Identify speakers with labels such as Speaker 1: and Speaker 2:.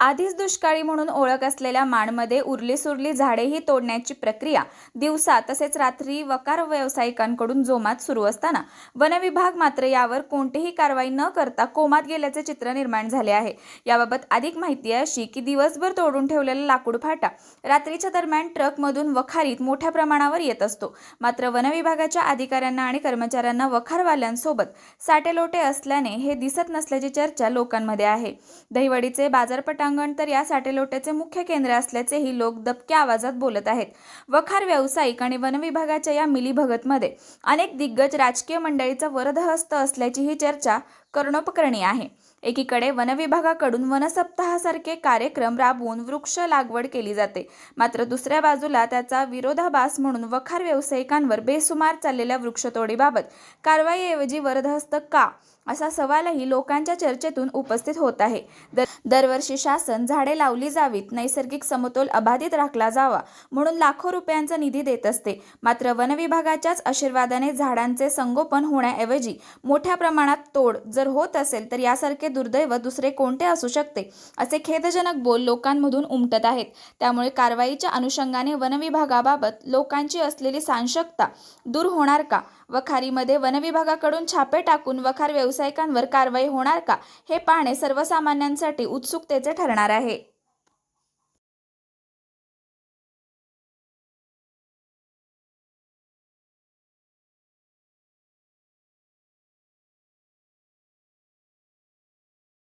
Speaker 1: आधीच दुष्काळी म्हणून ओळख असलेल्या माणमध्ये उरली सुरली झाडेही तोडण्याची प्रक्रिया दिवसा तसेच रात्री वकार व्यावसायिकांकडून जोमात सुरू असताना वनविभाग मात्र यावर कोणतीही कारवाई न करता कोमात गेल्याचे चित्र निर्माण झाले आहे. याबाबत अधिक माहिती आहे अशी की दिवसभर तोडून ठेवलेला लाकूड फाटा रात्रीच्या दरम्यान ट्रकमधून वखारीत मोठ्या प्रमाणावर येत असतो. मात्र वनविभागाच्या अधिकाऱ्यांना आणि कर्मचाऱ्यांना वखारवाल्यांसोबत साटेलोटे असल्याने हे दिसत नसल्याची चर्चा लोकांमध्ये आहे. दहिवडीचे बाजारपटा क्रीडांगण तर या साटेलोट्याचे मुख्य केंद्र असल्याचेही लोक दबक्या आवाजात बोलत आहेत. वखार व्यावसायिक आणि वनविभागाच्या या मिलीभगतमध्ये अनेक दिग्गज राजकीय मंडळीचा वरदहस्त असल्याची ही चर्चा कर्णोपकरणी आहे. एकीकडे वनविभागाकडून वनसप्ताहासारखे कार्यक्रम राबवून वृक्ष लागवड केली जाते. मात्र दुसऱ्या बाजूला त्याचा विरोधाभास म्हणून वखार व्यावसायिकांवर बेसुमार चाललेल्या वृक्षतोडीबाबत कारवाईऐवजी वरदहस्त का? असा सवालही लोकांच्या चर्चेतून उपस्थित होत आहे. दर दरवर्षी शासन झाडे लावली जावीत नैसर्गिक समतोल अबाधित राखला जावा म्हणून लाखो रुपयांचा निधी देत असते. मात्र वनविभागाच्याच आशीर्वादाने झाडांचे संगोपन होण्याऐवजी मोठ्या प्रमाणात तोड जर होत असेल तर यासारखे दुर्दैव दुसरे कोणते असू शकते? असे खेदजनक बोल लोकांमधून उमटत आहेत. त्यामुळे कारवाईच्या अनुषंगाने वनविभागाबाबत लोकांची असलेली साशंकता दूर होणार का? वखारीमध्ये वनविभागाकडून छापे टाकून वखार व्यावसायिकांवर कारवाई होणार का? हे पाहणे सर्वसामान्यांसाठी उत्सुकतेचे ठरणार आहे.